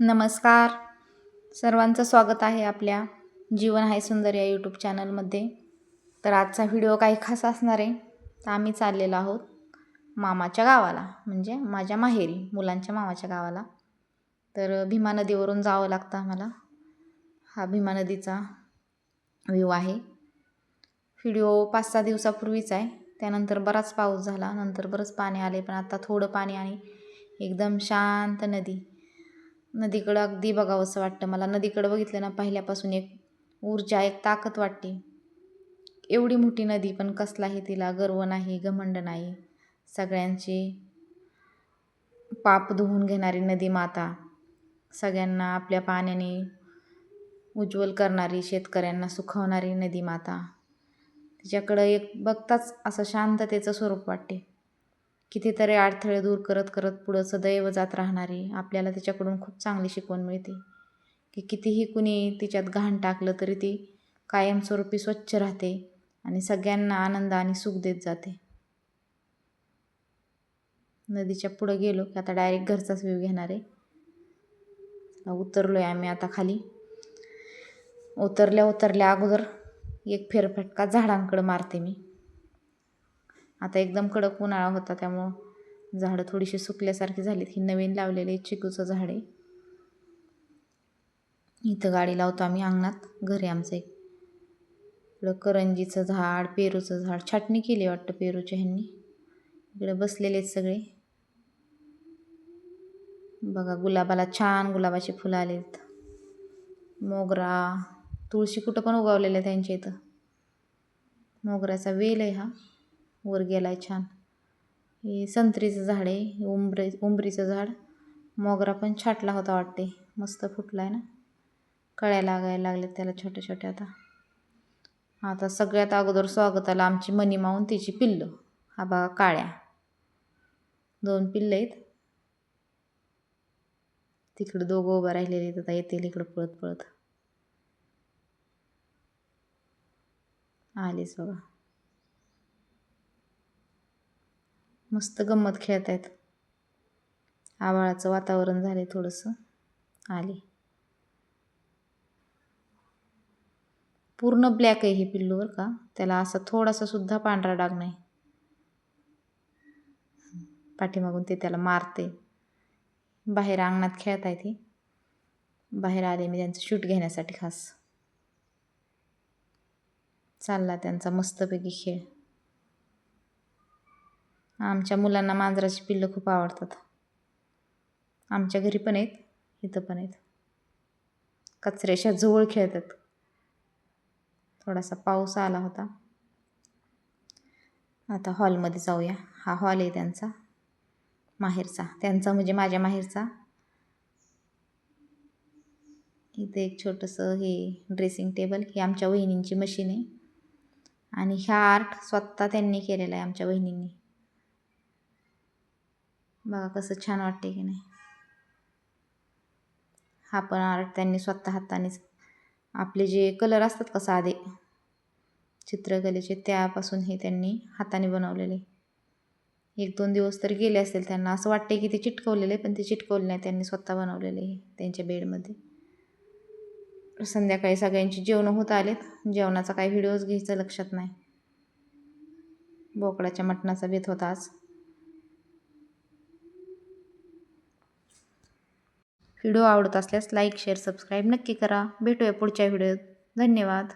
नमस्कार. सर्वांचं स्वागत आहे आपल्या जीवन आहे सुंदर या यूट्यूब चॅनलमध्ये तर आजचा व्हिडिओ काही खास असणार आहे. तर आम्ही चाललेलो आहोत मामाच्या गावाला म्हणजे माझ्या माहेरी मुलांच्या मामाच्या गावाला. तर भीमा नदीवरून जावं लागतं आम्हाला. हा भीमा नदीचा व्ह्यू आहे. व्हिडिओ पाच सहा दिवसापूर्वीच आहे. त्यानंतर बराच पाऊस झाला नंतर बरंच पाणी आले पण आता थोडं पाणी आणि एकदम शांत नदी. नदीकडं अगदी बघावंसं वाटतं. मला नदीकडं बघितलं ना पहिल्यापासून एक ऊर्जा एक ताकद वाटते. एवढी मोठी नदी पण कसलाही तिला गर्व नाही घमंड नाही. सगळ्यांची पाप धुवून घेणारी नदी माता. सगळ्यांना आपल्या पाण्याने उज्ज्वल करणारी शेतकऱ्यांना सुखवणारी नदी माता. तिच्याकडं एक बघताच असं शांततेचं स्वरूप वाटते. कितीतरी अडथळे दूर करत करत पुढं सदैव जात राहणारी आपल्याला तिच्याकडून खूप चांगली शिकवण मिळते. की कितीही कुणी तिच्यात घाण टाकलं तरी ती कायमस्वरूपी स्वच्छ राहते आणि सगळ्यांना आनंद आणि सुख देत जाते. नदीच्या पुढं गेलो की आता डायरेक्ट घरचाच व्ह्यू घेणार आहे. उतरलो आहे आम्ही आता खाली. उतरल्या उतरल्या अगोदर एक फेरफटका झाडांकडं मारते मी. आता एकदम कडक उन्हाळा होता त्यामुळं झाडं थोडीशी सुकल्यासारखी झालीत. ही नवीन लावलेले चिकूचं झाड. आहे इथं गाडी लावतो आम्ही अंगणात. घरी आमचं एक इकडं करंजीचं झाड पेरूचं झाड. छाटणी केली वाटतं पेरूच्या ह्यांनी. इकडे बसलेले आहेत सगळे. बघा गुलाबाला छान गुलाबाची फुलं आलेत मोगरा तुळशी कुठं पण उगवलेलं आहे त्यांच्या इथं. मोगऱ्याचा वेल आहे हा. वर गेला आहे छान. हे संत्रीचं झाड आहे उंबरे उंबरीचं झाड. मोगरा पण छाटला होता वाटते. मस्त फुटला आहे ना. कळ्या लागायला लागल्या त्याला छोट्या छोट्या आता. आता सगळ्यात अगोदर स्वागताला आमची मनी मावून तिची पिल्लं. हा बघा काळ्या. दोन पिल्लं आहेत. तिकडं दोघं उभं राहिलेले आहेत. आता येतील इकडं पळत पळत. आलीच बघा. मस्त गंमत खेळत आहेत. आभाळाचं वातावरण झाले थोडंसं. आले. पूर्ण ब्लॅक आहे हे पिल्लूवर का. त्याला असा थोडासा सुद्धा पांढरा डाग नाही. पाठीमागून ते त्याला मारते बाहेर अंगणात खेळत आहे ते. बाहेर आले मी त्यांचं शूट घेण्यासाठी खास. चालला त्यांचा मस्तपैकी खेळ. आमच्या मुलांना मांजराची पिल्लं खूप आवडतात. आमच्या घरी पण आहेत इथं पण आहेत. कचऱ्याच्या जवळ खेळतात. थोडासा पाऊस आला होता. आता हॉलमध्ये जाऊया. हा हॉल आहे त्यांचा माहेरचा. त्यांचा म्हणजे माझ्या माहेरचा. इथं एक छोटंसं हे ड्रेसिंग टेबल ही आमच्या वहिनींची मशीन आहे. आणि ह्या आर्ट स्वतः त्यांनी केलेला आहे आमच्या वहिनींनी. बघा कसं छान वाटते की नाही. हा पण आर्ट त्यांनी स्वतः हातानेच आपले जे कलर असतात का साधे चित्रकलेचे त्यापासून हे त्यांनी हाताने बनवलेले. एक दोन दिवस तर गेले असतील त्यांना. असं वाटते की ते चिटकवलेले पण ते चिटकवले नाही. त्यांनी स्वतः बनवलेले त्यांच्या बेडमध्ये. संध्याकाळी सगळ्यांची जेवणं होत आलेत. जेवणाचा काही व्हिडिओज घ्यायचं लक्षात नाही. बोकडाच्या मटणाचा बेत होता आज. व्हिडिओ आवडत असल्यास लाईक शेअर सबस्क्राईब नक्की करा. भेटूया पुढच्या व्हिडिओत. धन्यवाद.